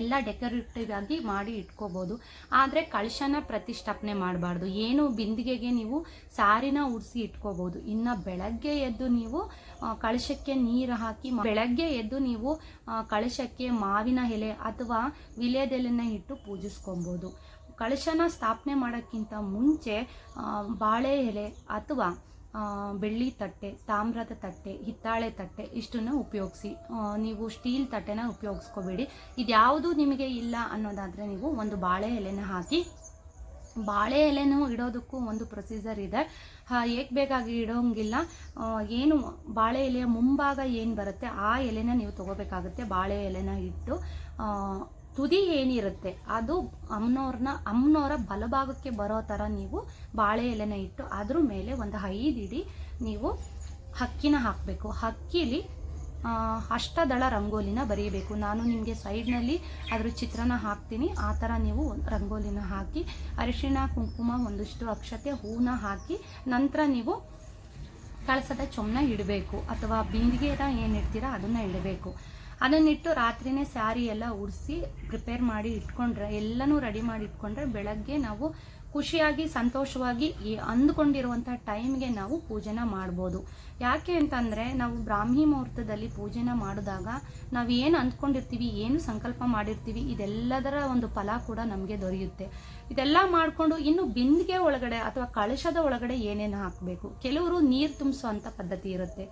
ಎಲ್ಲ ಡೆಕೋರೇಟಿವ್ ಆಗಿ ಮಾಡಿ ಇಟ್ಕೋಬೋದು. ಆದರೆ ಕಳಶನ ಪ್ರತಿಷ್ಠಾಪನೆ ಮಾಡಬಾರ್ದು. ಏನು ಬಿಂದಿಗೆಗೆ ನೀವು ಸಾರಿನ ಉಡಿಸಿ ಇಟ್ಕೋಬೋದು. ಇನ್ನು ಬೆಳಗ್ಗೆ ಎದ್ದು ನೀವು ಕಳಶಕ್ಕೆ ನೀರು ಹಾಕಿ ಬೆಳಗ್ಗೆ ಎದ್ದು ನೀವು ಕಳಶಕ್ಕೆ ಮಾವಿನ ಎಲೆ ಅಥವಾ ವಿಲೇದೆಲೆನ ಇಟ್ಟು ಪೂಜಿಸ್ಕೊಬೋದು. ಕಳಶನ ಸ್ಥಾಪನೆ ಮಾಡೋಕ್ಕಿಂತ ಮುಂಚೆ ಬಾಳೆ ಎಲೆ ಅಥವಾ ಬೆಳ್ಳಿ ತಟ್ಟೆ, ತಾಮ್ರದ ತಟ್ಟೆ, ಹಿತ್ತಾಳೆ ತಟ್ಟೆ ಇಷ್ಟನ್ನು ಉಪಯೋಗಿಸಿ ನೀವು ಸ್ಟೀಲ್ ತಟ್ಟೆನ ಉಪಯೋಗಿಸ್ಕೋಬೇಡಿ. ಇದ್ಯಾವುದು ನಿಮಗೆ ಇಲ್ಲ ಅನ್ನೋದಾದರೆ ನೀವು ಒಂದು ಬಾಳೆ ಎಲೆನ ಹಾಕಿ ಬಾಳೆ ಎಲೆನೂ ಇಡೋದಕ್ಕೂ ಒಂದು ಪ್ರೊಸೀಜರ್ ಇದೆ. ಹೇಗೆ ಬೇಕಾಗಿ ಇಡೋಂಗಿಲ್ಲ. ಏನು ಬಾಳೆ ಎಲೆಯ ಮುಂಭಾಗ ಏನು ಬರುತ್ತೆ ಆ ಎಲೆನ ನೀವು ತಗೋಬೇಕಾಗುತ್ತೆ ಬಾಳೆ ಎಲೆನ ಇಟ್ಟು ತುದಿ ಏನಿರುತ್ತೆ, ಅದು ಅಮ್ಮನವ್ರನ್ನ ಅಮ್ಮನವರ ಬಲಭಾಗಕ್ಕೆ ಬರೋ ಥರ ನೀವು ಬಾಳೆ ಎಲೆನ ಇಟ್ಟು ಅದ್ರ ಮೇಲೆ ಒಂದು ಐದು ಇಡಿ ನೀವು ಹಕ್ಕಿನ ಹಾಕಬೇಕು. ಹಕ್ಕಿಲಿ ಅಷ್ಟದಳ ರಂಗೋಲಿನ ಬರೀಬೇಕು. ನಾನು ನಿಮಗೆ ಸೈಡ್ನಲ್ಲಿ ಅದ್ರ ಚಿತ್ರನ ಹಾಕ್ತೀನಿ. ಆ ಥರ ನೀವು ರಂಗೋಲಿನ ಹಾಕಿ, ಅರಿಶಿಣ, ಕುಂಕುಮ ಒಂದಿಷ್ಟು ಅಕ್ಷತೆ ಹೂವನ್ನ ಹಾಕಿ, ನಂತರ ನೀವು ಕಳಸದ ಚೊಮ್ಮನ ಇಡಬೇಕು. ಅಥವಾ ಬಿಂದಿಗೆನ ಏನಿಡ್ತೀರ ಅದನ್ನು ಇಡಬೇಕು. ಅದನ್ನಿಟ್ಟು ರಾತ್ರಿನೇ ಸ್ಯಾರಿ ಎಲ್ಲ ಉಡಿಸಿ ಪ್ರಿಪೇರ್ ಮಾಡಿ ಇಟ್ಕೊಂಡ್ರೆ, ಎಲ್ಲನೂ ರೆಡಿ ಮಾಡಿ ಇಟ್ಕೊಂಡ್ರೆ ಬೆಳಗ್ಗೆ ನಾವು ಖುಷಿಯಾಗಿ, ಸಂತೋಷವಾಗಿ ಈ ಅಂದ್ಕೊಂಡಿರುವಂಥ ಟೈಮ್ಗೆ ನಾವು ಪೂಜೆನ ಮಾಡ್ಬೋದು. ಯಾಕೆ ಅಂತಂದರೆ, ನಾವು ಬ್ರಾಹ್ಮಿ ಮುಹೂರ್ತದಲ್ಲಿ ಪೂಜೆನ ಮಾಡಿದಾಗ ನಾವು ಏನು ಅಂದ್ಕೊಂಡಿರ್ತೀವಿ, ಏನು ಸಂಕಲ್ಪ ಮಾಡಿರ್ತೀವಿ, ಇದೆಲ್ಲದರ ಒಂದು ಫಲ ಕೂಡ ನಮಗೆ ದೊರೆಯುತ್ತೆ. ಇದೆಲ್ಲ ಮಾಡಿಕೊಂಡು ಇನ್ನು ಬಿಂದಿಗೆ ಒಳಗಡೆ ಅಥವಾ ಕಳಶದ ಒಳಗಡೆ ಏನೇನು ಹಾಕಬೇಕು? ಕೆಲವರು ನೀರು ತುಂಬಿಸುವಂಥ ಪದ್ಧತಿ ಇರುತ್ತೆ.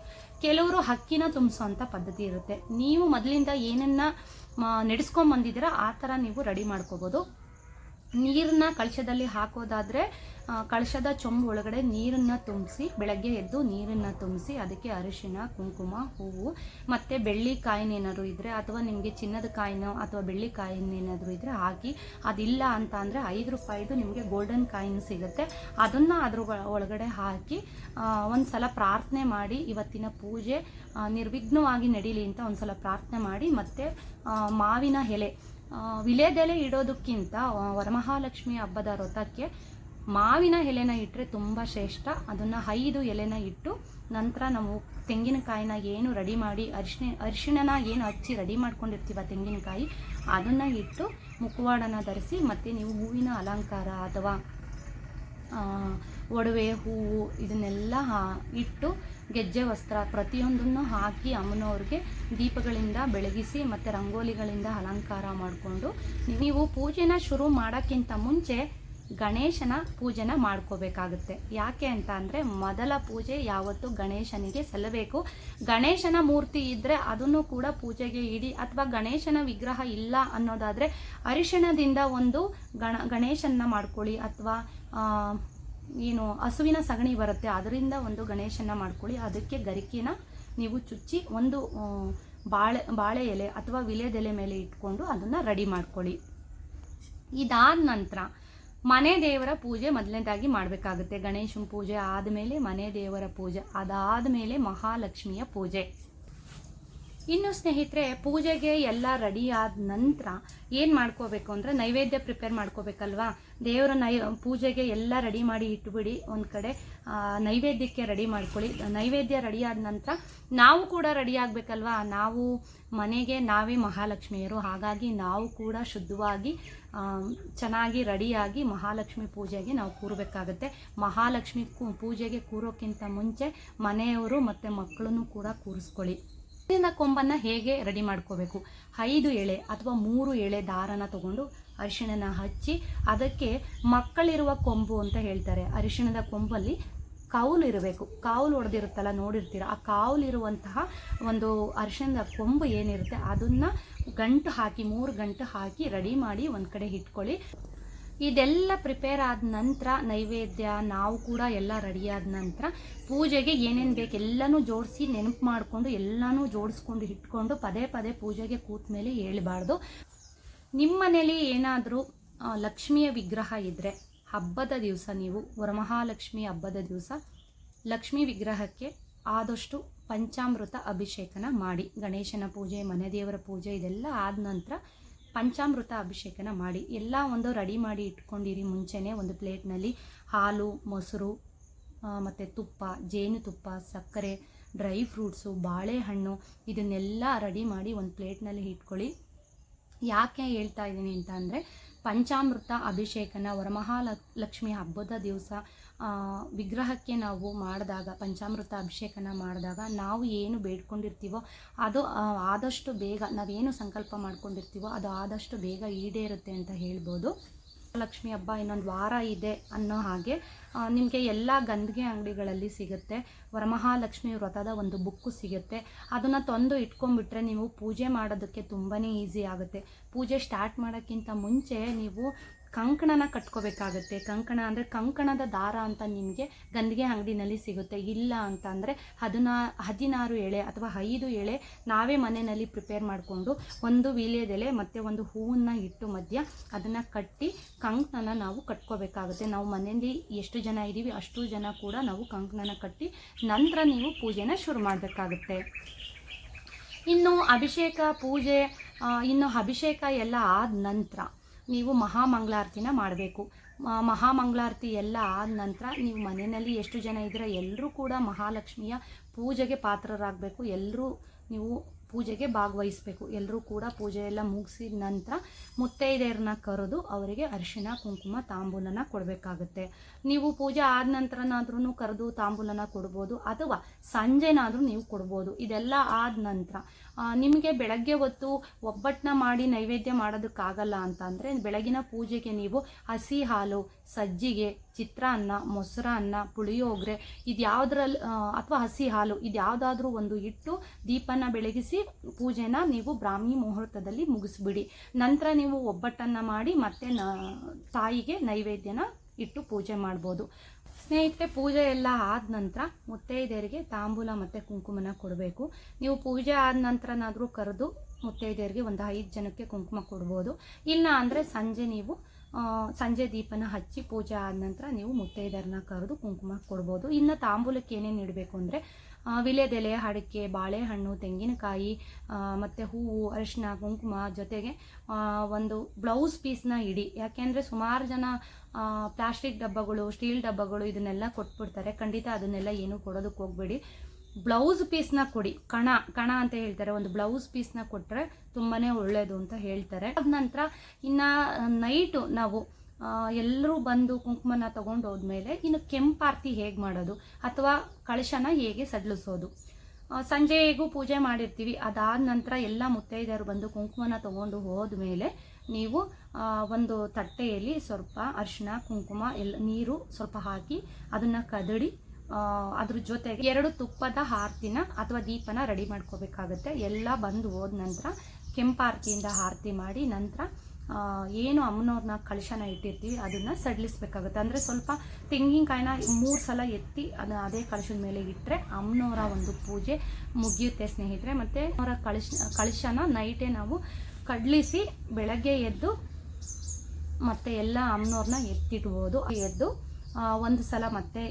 ಕೆಲವರು ಹಕ್ಕಿನ ತುಂಬಿಸೋವಂಥ ಪದ್ಧತಿ ಇರುತ್ತೆ. ನೀವು ಮೊದಲಿಂದ ಏನನ್ನ ನಡೆಸ್ಕೊಂಡ್ ಬಂದಿದ್ದೀರಾ, ಆ ಥರ ನೀವು ರೆಡಿ ಮಾಡ್ಕೋಬೋದು. ನೀರನ್ನ ಕಳಶದಲ್ಲಿ ಹಾಕೋದಾದ್ರೆ ಕಳಶದ ಚೊಂಬು ಒಳಗಡೆ ನೀರನ್ನ ತುಂಬಿಸಿ, ಬೆಳಗ್ಗೆ ಎದ್ದು ನೀರನ್ನ ತುಂಬಿಸಿ ಅದಕ್ಕೆ ಅರಿಶಿಣ, ಕುಂಕುಮ, ಹೂವು, ಮತ್ತೆ ಬೆಳ್ಳಿ ಏನಾದ್ರು ಇದ್ರೆ ಅಥವಾ ನಿಮಗೆ ಚಿನ್ನದ ಕಾಯಿನೋ ಅಥವಾ ಬೆಳ್ಳಿ ಏನಾದ್ರು ಇದ್ರೆ ಹಾಕಿ, ಅದಿಲ್ಲ ಅಂತ ಅಂದ್ರೆ ಐದು ರೂಪಾಯಿದು ನಿಮಗೆ ಗೋಲ್ಡನ್ ಕಾಯಿನ್ ಸಿಗುತ್ತೆ. ಅದನ್ನ ಅದ್ರ ಒಳಗಡೆ ಹಾಕಿ ಒಂದು ಒಂದ್ಸಲ ಪ್ರಾರ್ಥನೆ ಮಾಡಿ ಇವತ್ತಿನ ಪೂಜೆ ನಿರ್ವಿಘ್ನವಾಗಿ ನಡೀಲಿ ಅಂತ ಒಂದ್ಸಲ ಪ್ರಾರ್ಥನೆ ಮಾಡಿ ಮತ್ತೆ ಮಾವಿನ ಎಲೆ ವಿಲೇದೆಲೆ ಇಡೋದಕ್ಕಿಂತ ವರಮಹಾಲಕ್ಷ್ಮಿ ಹಬ್ಬದ ವ್ರತಕ್ಕೆ ಮಾವಿನ ಎಲೆನ ಇಟ್ಟರೆ ತುಂಬ ಶ್ರೇಷ್ಠ. ಅದನ್ನು ಐದು ಎಲೆನ ಇಟ್ಟು ನಂತರ ನಾವು ತೆಂಗಿನಕಾಯಿನ ಏನು ರೆಡಿ ಮಾಡಿ, ಅರಿಶಿಣ, ಅರಿಶಿಣನ ಏನು ಹಚ್ಚಿ ರೆಡಿ ಮಾಡ್ಕೊಂಡಿರ್ತೀವ ತೆಂಗಿನಕಾಯಿ, ಅದನ್ನು ಇಟ್ಟು ಮುಖವಾಡನ ಧರಿಸಿ ಮತ್ತು ನೀವು ಹೂವಿನ ಅಲಂಕಾರ ಅಥವಾ ಒಡವೆ, ಹೂವು ಇದನ್ನೆಲ್ಲ ಹಾ- ಇಟ್ಟು ಗೆಜ್ಜೆ ವಸ್ತ್ರ ಪ್ರತಿಯೊಂದನ್ನು ಹಾಕಿ ಅಮ್ಮನವ್ರಿಗೆ ದೀಪಗಳಿಂದ ಬೆಳಗಿಸಿ ಮತ್ತು ರಂಗೋಲಿಗಳಿಂದ ಅಲಂಕಾರ ಮಾಡಿಕೊಂಡು ನೀವು ಪೂಜೆನ ಶುರು ಮಾಡೋಕ್ಕಿಂತ ಮುಂಚೆ ಗಣೇಶನ ಪೂಜೆನ ಮಾಡ್ಕೋಬೇಕಾಗುತ್ತೆ. ಯಾಕೆ ಅಂತ ಅಂದರೆ ಮೊದಲ ಪೂಜೆ ಯಾವತ್ತು ಗಣೇಶನಿಗೆ ಸಲ್ಲಬೇಕು. ಗಣೇಶನ ಮೂರ್ತಿ ಇದ್ದರೆ ಅದನ್ನು ಕೂಡ ಪೂಜೆಗೆ ಇಡಿ ಅಥವಾ ಗಣೇಶನ ವಿಗ್ರಹ ಇಲ್ಲ ಅನ್ನೋದಾದರೆ ಅರಿಶಿಣದಿಂದ ಒಂದು ಗಣ, ಗಣೇಶನ್ನ ಮಾಡ್ಕೊಳ್ಳಿ ಅಥವಾ ಏನು ಹಸುವಿನ ಸಗಣಿ ಬರುತ್ತೆ ಅದರಿಂದ ಒಂದು ಗಣೇಶನ ಮಾಡ್ಕೊಳ್ಳಿ. ಅದಕ್ಕೆ ಗರಿಕಿನ ನೀವು ಚುಚ್ಚಿ ಒಂದು ಬಾಳೆ ಬಾಳೆ ಎಲೆ ಅಥವಾ ವಿಲೇದೆಲೆ ಮೇಲೆ ಇಟ್ಕೊಂಡು ಅದನ್ನು ರೆಡಿ ಮಾಡ್ಕೊಳ್ಳಿ. ಇದಾದ ನಂತರ ಮನೆ ದೇವರ ಪೂಜೆ ಮೊದಲನೇದಾಗಿ ಮಾಡಬೇಕಾಗುತ್ತೆ. ಗಣೇಶನ ಪೂಜೆ ಆದಮೇಲೆ ಮನೆ ದೇವರ ಪೂಜೆ ಅದಾದ ಮೇಲೆ ಮಹಾಲಕ್ಷ್ಮಿಯ ಪೂಜೆ. ಇನ್ನು ಸ್ನೇಹಿತರೆ, ಪೂಜೆಗೆ ಎಲ್ಲ ರೆಡಿ ಆದ ನಂತರ ಏನು ಮಾಡ್ಕೋಬೇಕು ಅಂದರೆ ನೈವೇದ್ಯ ಪ್ರಿಪೇರ್ ಮಾಡ್ಕೋಬೇಕಲ್ವಾ? ದೇವರ ನೈ, ಪೂಜೆಗೆ ಎಲ್ಲ ರೆಡಿ ಮಾಡಿ ಇಟ್ಬಿಡಿ, ಒಂದು ಕಡೆ ನೈವೇದ್ಯಕ್ಕೆ ರೆಡಿ ಮಾಡ್ಕೊಳ್ಳಿ. ನೈವೇದ್ಯ ರೆಡಿ ಆದ ನಂತರ ನಾವು ಕೂಡ ರೆಡಿ ಆಗಬೇಕಲ್ವಾ? ನಾವು ಮನೆಗೆ, ನಾವೇ ಮಹಾಲಕ್ಷ್ಮಿಯರು. ಹಾಗಾಗಿ ನಾವು ಕೂಡ ಶುದ್ಧವಾಗಿ ಚೆನ್ನಾಗಿ ರೆಡಿಯಾಗಿ ಮಹಾಲಕ್ಷ್ಮಿ ಪೂಜೆಗೆ ನಾವು ಕೂರಬೇಕಾಗತ್ತೆ. ಮಹಾಲಕ್ಷ್ಮಿ ಪೂಜೆಗೆ ಕೂರೋಕ್ಕಿಂತ ಮುಂಚೆ ಮನೆಯವರು ಮತ್ತು ಮಕ್ಕಳನ್ನು ಕೂಡ ಕೂರಿಸ್ಕೊಳ್ಳಿ. ಅರಿಶಿನ ಕೊಂಬನ್ನು ಹೇಗೆ ರೆಡಿ ಮಾಡ್ಕೋಬೇಕು? ಐದು ಎಳೆ ಅಥವಾ ಮೂರು ಎಳೆ ದಾರನ ತಗೊಂಡು ಅರಿಶಿಣನ ಹಚ್ಚಿ ಅದಕ್ಕೆ ಮಕ್ಕಳಿರುವ ಕೊಂಬು ಅಂತ ಹೇಳ್ತಾರೆ. ಅರಿಶಿಣದ ಕೊಂಬಲ್ಲಿ ಕಾವಲು ಇರಬೇಕು. ಕಾವಲು ಹೊಡೆದಿರುತ್ತಲ್ಲ ನೋಡಿರ್ತೀರ? ಆ ಕಾವುಲಿರುವಂತಹ ಒಂದು ಅರಿಶಿಣದ ಕೊಂಬು ಏನಿರುತ್ತೆ, ಅದನ್ನು ಗಂಟು ಹಾಕಿ, ಮೂರು ಗಂಟು ಹಾಕಿ ರೆಡಿ ಮಾಡಿ ಒಂದು ಕಡೆ ಇಟ್ಕೊಳ್ಳಿ. ಇದೆಲ್ಲ ಪ್ರಿಪೇರ್ ಆದ ನಂತರ, ನೈವೇದ್ಯ, ನಾವು ಕೂಡ ಎಲ್ಲ ರೆಡಿ ಆದ ನಂತರ ಪೂಜೆಗೆ ಏನೇನು ಬೇಕು ಎಲ್ಲನೂ ಜೋಡಿಸಿ ನೆನಪು ಮಾಡಿಕೊಂಡು ಎಲ್ಲನೂ ಜೋಡಿಸ್ಕೊಂಡು ಇಟ್ಕೊಂಡು ಪದೇ ಪದೇ ಪೂಜೆಗೆ ಕೂತ ಮೇಲೆ ಹೇಳ್ಬಾರ್ದು. ನಿಮ್ಮ ಮನೇಲಿ ಏನಾದರೂ ಲಕ್ಷ್ಮಿಯ ವಿಗ್ರಹ ಇದ್ದರೆ ಹಬ್ಬದ ದಿವಸ ನೀವು, ವರಮಹಾಲಕ್ಷ್ಮಿ ಹಬ್ಬದ ದಿವಸ ಲಕ್ಷ್ಮಿ ವಿಗ್ರಹಕ್ಕೆ ಆದಷ್ಟು ಪಂಚಾಮೃತ ಅಭಿಷೇಕನ ಮಾಡಿ. ಗಣೇಶನ ಪೂಜೆ, ಮನೆ ದೇವರ ಪೂಜೆ ಇದೆಲ್ಲ ಆದ ನಂತರ ಪಂಚಾಮೃತ ಅಭಿಷೇಕನ ಮಾಡಿ, ಎಲ್ಲ ಒಂದು ರೆಡಿ ಮಾಡಿ ಇಟ್ಕೊಂಡಿರಿ ಮುಂಚೆನೇ ಒಂದು ಪ್ಲೇಟ್ನಲ್ಲಿ ಹಾಲು, ಮೊಸರು ಮತ್ತು ತುಪ್ಪ ಜೇನುತುಪ್ಪ ಸಕ್ಕರೆ, ಡ್ರೈ ಫ್ರೂಟ್ಸು, ಬಾಳೆಹಣ್ಣು, ಇದನ್ನೆಲ್ಲ ರೆಡಿ ಮಾಡಿ ಒಂದು ಪ್ಲೇಟ್ನಲ್ಲಿ ಇಟ್ಕೊಳ್ಳಿ. ಯಾಕೆ ಹೇಳ್ತಾ ಇದ್ದೀನಿ ಅಂತ ಅಂದರೆ ಪಂಚಾಮೃತ ಅಭಿಷೇಕನ ವರಮಹಾಲ ಲಕ್ಷ್ಮಿ ಹಬ್ಬದ ದಿವಸ ವಿಗ್ರಹಕ್ಕೆ ನಾವು ಮಾಡಿದಾಗ, ಪಂಚಾಮೃತ ಅಭಿಷೇಕನ ಮಾಡಿದಾಗ ನಾವು ಏನು ಬೇಡ್ಕೊಂಡಿರ್ತೀವೋ ಅದು ಆದಷ್ಟು ಬೇಗ ನಾವೇನು ಸಂಕಲ್ಪ ಮಾಡ್ಕೊಂಡಿರ್ತೀವೋ ಅದು ಆದಷ್ಟು ಬೇಗ ಈಡೇರುತ್ತೆ ಅಂತ ಹೇಳ್ಬೋದು. ಲಕ್ಷ್ಮಿ ಹಬ್ಬ ಇನ್ನೊಂದು ವಾರ ಇದೆ ಅನ್ನೋ ಹಾಗೆ ನಿಮಗೆ ಎಲ್ಲ ಗಂದಿಗೆ ಅಂಗಡಿಗಳಲ್ಲಿ ಸಿಗುತ್ತೆ. ವರಮಹಾಲಕ್ಷ್ಮಿ ವ್ರತದ ಒಂದು ಬುಕ್ಕು ಸಿಗುತ್ತೆ. ಅದನ್ನು ತಂದು ಇಟ್ಕೊಂಡ್ಬಿಟ್ರೆ ನೀವು ಪೂಜೆ ಮಾಡೋದಕ್ಕೆ ತುಂಬಾ ಈಸಿ ಆಗುತ್ತೆ. ಪೂಜೆ ಸ್ಟಾರ್ಟ್ ಮಾಡೋಕ್ಕಿಂತ ಮುಂಚೆ ನೀವು ಕಂಕಣನ ಕಟ್ಕೋಬೇಕಾಗತ್ತೆ. ಕಂಕಣ ಅಂದರೆ ಕಂಕಣದ ದಾರ ಅಂತ ನಿಮಗೆ ಗಂದಿಗೆ ಅಂಗಡಿನಲ್ಲಿ ಸಿಗುತ್ತೆ. ಇಲ್ಲ ಅಂತ ಅಂದರೆ ಹದಿನಾ, ಹದಿನಾರು ಎಳೆ ಅಥವಾ ಐದು ಎಳೆ ನಾವೇ ಮನೆಯಲ್ಲಿ ಪ್ರಿಪೇರ್ ಮಾಡಿಕೊಂಡು ಒಂದು ವೀಳ್ಯದೆಲೆ ಮತ್ತು ಒಂದು ಹೂವನ್ನ ಇಟ್ಟು ಮಧ್ಯ ಅದನ್ನು ಕಟ್ಟಿ ಕಂಕಣನ ನಾವು ಕಟ್ಕೋಬೇಕಾಗುತ್ತೆ. ನಾವು ಮನೆಯಲ್ಲಿ ಎಷ್ಟು ಜನ ಇದ್ದೀವಿ ಅಷ್ಟು ಜನ ಕೂಡ ನಾವು ಕಂಕಣನ ಕಟ್ಟಿ ನಂತರ ನೀವು ಪೂಜೆನ ಶುರು ಮಾಡಬೇಕಾಗುತ್ತೆ. ಇನ್ನು ಅಭಿಷೇಕ, ಪೂಜೆ ಇನ್ನು ಅಭಿಷೇಕ ಎಲ್ಲ ಆದ ನಂತರ ನೀವು ಮಹಾಮಂಗಳಾರತಿನ ಮಾಡಬೇಕು. ಮಹಾಮಂಗಳಾರತಿ ಎಲ್ಲ ಆದ ನಂತರ ನೀವು ಮನೆಯಲ್ಲಿ ಎಷ್ಟು ಜನ ಇದ್ದೀರ ಎಲ್ಲರೂ ಕೂಡ ಮಹಾಲಕ್ಷ್ಮಿಯ ಪೂಜೆಗೆ ಪಾತ್ರರಾಗಬೇಕು. ಎಲ್ಲರೂ ನೀವು ಪೂಜೆಗೆ ಭಾಗವಹಿಸಬೇಕು. ಎಲ್ಲರೂ ಕೂಡ ಪೂಜೆ ಎಲ್ಲ ಮುಗಿಸಿದ ನಂತರ ಮುತ್ತೈದೆಯರನ್ನ ಕರೆದು ಅವರಿಗೆ ಅರಿಶಿನ ಕುಂಕುಮ, ತಾಂಬೂಲನ ಕೊಡಬೇಕಾಗುತ್ತೆ. ನೀವು ಪೂಜೆ ಆದ ನಂತರನಾದ್ರೂ ಕರೆದು ತಾಂಬೂಲನ ಕೊಡ್ಬೋದು ಅಥವಾ ಸಂಜೆನಾದರೂ ನೀವು ಕೊಡ್ಬೋದು. ಇದೆಲ್ಲ ಆದ ನಂತರ ನಿಮಗೆ ಬೆಳಗ್ಗೆ ಹೊತ್ತು ಒಬ್ಬಟ್ಟನ್ನ ಮಾಡಿ ನೈವೇದ್ಯ ಮಾಡೋದಕ್ಕಾಗಲ್ಲ ಅಂತ ಅಂದರೆ ಬೆಳಗಿನ ಪೂಜೆಗೆ ನೀವು ಹಸಿ ಹಾಲು, ಸಜ್ಜಿಗೆ ಚಿತ್ರಾನ್ನ ಮೊಸರನ್ನ ಪುಳಿಯೋಗರೆ ಇದು ಯಾವುದ್ರಲ್ಲಿ ಅಥವಾ ಹಸಿ ಹಾಲು ಇದು ಯಾವುದಾದ್ರೂ ಒಂದು ಇಟ್ಟು ದೀಪನ ಬೆಳಗಿಸಿ ಪೂಜೆನ ನೀವು ಬ್ರಾಹ್ಮಿ ಮುಹೂರ್ತದಲ್ಲಿ ಮುಗಿಸ್ಬಿಡಿ. ನಂತರ ನೀವು ಒಬ್ಬಟ್ಟನ್ನು ಮಾಡಿ ಮತ್ತೆ ತಾಯಿಗೆ ನೈವೇದ್ಯನ ಇಟ್ಟು ಪೂಜೆ ಮಾಡ್ಬೋದು. ಸ್ನೇಹಿತರೆ, ಪೂಜೆ ಎಲ್ಲ ಆದ ನಂತರ ಮುತ್ತೈದೆಯರಿಗೆ ತಾಂಬೂಲ ಮತ್ತು ಕುಂಕುಮನ ಕೊಡಬೇಕು. ನೀವು ಪೂಜೆ ಆದ ನಂತರನಾದರೂ ಕರೆದು ಮುತ್ತೈದೆಯರಿಗೆ ಒಂದು ಐದು ಜನಕ್ಕೆ ಕುಂಕುಮ ಕೊಡ್ಬೋದು. ಇಲ್ಲ ಅಂದರೆ ಸಂಜೆ ನೀವು ಸಂಜೆ ದೀಪನ ಹಚ್ಚಿ ಪೂಜೆ ಆದ ನಂತರ ನೀವು ಮುತ್ತೈದೆಯರನ್ನ ಕರೆದು ಕುಂಕುಮ ಕೊಡ್ಬೋದು. ಇನ್ನು ತಾಂಬೂಲಕ್ಕೆ ಏನೇನು ಇಡಬೇಕು ಅಂದರೆ ವಿಲೆದೆಲೆ, ಅಡಿಕೆ, ಬಾಳೆಹಣ್ಣು, ತೆಂಗಿನಕಾಯಿ ಮತ್ತು ಹೂವು ಅರಿಶಿನ ಕುಂಕುಮ ಜೊತೆಗೆ ಒಂದು ಬ್ಲೌಸ್ ಪೀಸ್ನ ಇಡಿ. ಯಾಕೆಂದರೆ ಸುಮಾರು ಜನ ಪ್ಲಾಸ್ಟಿಕ್ ಡಬ್ಬಗಳು, ಸ್ಟೀಲ್ ಡಬ್ಬಗಳು ಇದನ್ನೆಲ್ಲ ಕೊಟ್ಬಿಡ್ತಾರೆ. ಖಂಡಿತ ಅದನ್ನೆಲ್ಲ ಏನು ಕೊಡೋದಕ್ಕೆ ಹೋಗಬೇಡಿ. ಬ್ಲೌಸ್ ಪೀಸ್ನ ಕೊಡಿ. ಕಣ ಕಣ ಅಂತ ಹೇಳ್ತಾರೆ. ಒಂದು ಬ್ಲೌಸ್ ಪೀಸ್ನ ಕೊಟ್ಟರೆ ತುಂಬಾ ಒಳ್ಳೆಯದು ಅಂತ ಹೇಳ್ತಾರೆ. ಅದ ನಂತರ ಇನ್ನು ನೈಟು ನಾವು ಎಲ್ಲರೂ ಬಂದು ಕುಂಕುಮನ ತಗೊಂಡು ಹೋದ್ಮೇಲೆ ಇನ್ನು ಕೆಂಪಾರ್ತಿ ಹೇಗೆ ಮಾಡೋದು? ಅಥವಾ ಕಳಶನ ಹೇಗೆ ಸಡ್ಲಿಸೋದು? ಸಂಜೆಗೂ ಪೂಜೆ ಮಾಡಿರ್ತೀವಿ. ಅದಾದ ನಂತರ ಎಲ್ಲ ಮುತ್ತೈದೆಯರು ಬಂದು ಕುಂಕುಮನ ತಗೊಂಡು ಹೋದ್ಮೇಲೆ ನೀವು ಒಂದು ತಟ್ಟೆಯಲ್ಲಿ ಸ್ವಲ್ಪ ಅರಿಶಿನ ಕುಂಕುಮ ಎಲ್ಲ, ನೀರು ಸ್ವಲ್ಪ ಹಾಕಿ ಅದನ್ನು ಕದಡಿ ಅದ್ರ ಜೊತೆಗೆ ಎರಡು ತುಪ್ಪದ ಆರತಿನ ಅಥವಾ ದೀಪನ ರೆಡಿ ಮಾಡ್ಕೋಬೇಕಾಗತ್ತೆ. ಎಲ್ಲ ಬಂದು ಹೋದ ನಂತರ ಕೆಂಪಾರತಿಯಿಂದ ಆರತಿ ಮಾಡಿ ನಂತರ ಏನು ಅಮ್ಮನವ್ರನ್ನ ಕಳಶನ ಇಟ್ಟಿರ್ತೀವಿ, ಅದನ್ನು ಸಡಿಲಿಸ್ಬೇಕಾಗುತ್ತೆ. ಅಂದರೆ ಸ್ವಲ್ಪ ತೆಂಗಿನಕಾಯಿನ ಮೂರು ಸಲ ಎತ್ತಿ ಅದು, ಅದೇ ಕಳಶದ ಮೇಲೆ ಇಟ್ಟರೆ ಅಮ್ಮನವರ ಒಂದು ಪೂಜೆ ಮುಗಿಯುತ್ತೆ ಸ್ನೇಹಿತರೆ. ಮತ್ತು ಅವರ ಕಳಶ, ಕಳಶನ ನೈಟೇ ನಾವು ಕಡ್ಲಿಸಿ ಬೆಳಗ್ಗೆ ಎದ್ದು ಮತ್ತೆ ಎಲ್ಲ ಅಮ್ಮನವ್ರನ್ನ ಎತ್ತಿಡ್ಬೋದು. ಎದ್ದು ಒಂದು ಸಲ ಮತ್ತೆ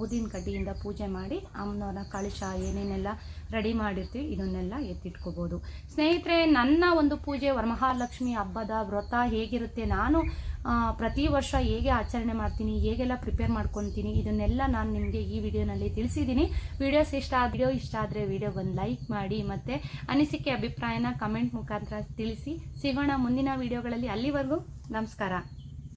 ಊದಿನ ಕಡ್ಡಿಯಿಂದ ಪೂಜೆ ಮಾಡಿ ಅಮ್ಮನವ್ರನ್ನ ಕಳಶ ಏನೇನೆಲ್ಲ ರೆಡಿ ಮಾಡಿರ್ತೀವಿ, ಇದನ್ನೆಲ್ಲ ಎತ್ತಿಟ್ಕೋಬೋದು. ಸ್ನೇಹಿತರೆ, ನನ್ನ ಒಂದು ಪೂಜೆ ವರಮಹಾಲಕ್ಷ್ಮಿ ಹಬ್ಬದ ವ್ರತ ಹೇಗಿರುತ್ತೆ? ನಾನು ಪ್ರತಿ ವರ್ಷ ಹೇಗೆ ಆಚರಣೆ ಮಾಡ್ತೀನಿ, ಹೇಗೆಲ್ಲ ಪ್ರಿಪೇರ್ ಮಾಡ್ಕೊತೀನಿ, ಇದನ್ನೆಲ್ಲ ನಾನು ನಿಮಗೆ ಈ ವಿಡಿಯೋನಲ್ಲಿ ತಿಳಿಸಿದ್ದೀನಿ. ವಿಡಿಯೋಸ್ ಇಷ್ಟ ಆ, ವಿಡಿಯೋ ಇಷ್ಟ ಆದರೆ ವಿಡಿಯೋ ಒಂದು ಲೈಕ್ ಮಾಡಿ, ಮತ್ತು ಅನಿಸಿಕೆ, ಅಭಿಪ್ರಾಯನ ಕಮೆಂಟ್ ಮುಖಾಂತರ ತಿಳಿಸಿ. ಸಿಗೋಣ ಮುಂದಿನ ವಿಡಿಯೋಗಳಲ್ಲಿ. ಅಲ್ಲಿವರೆಗೂ ನಮಸ್ಕಾರ.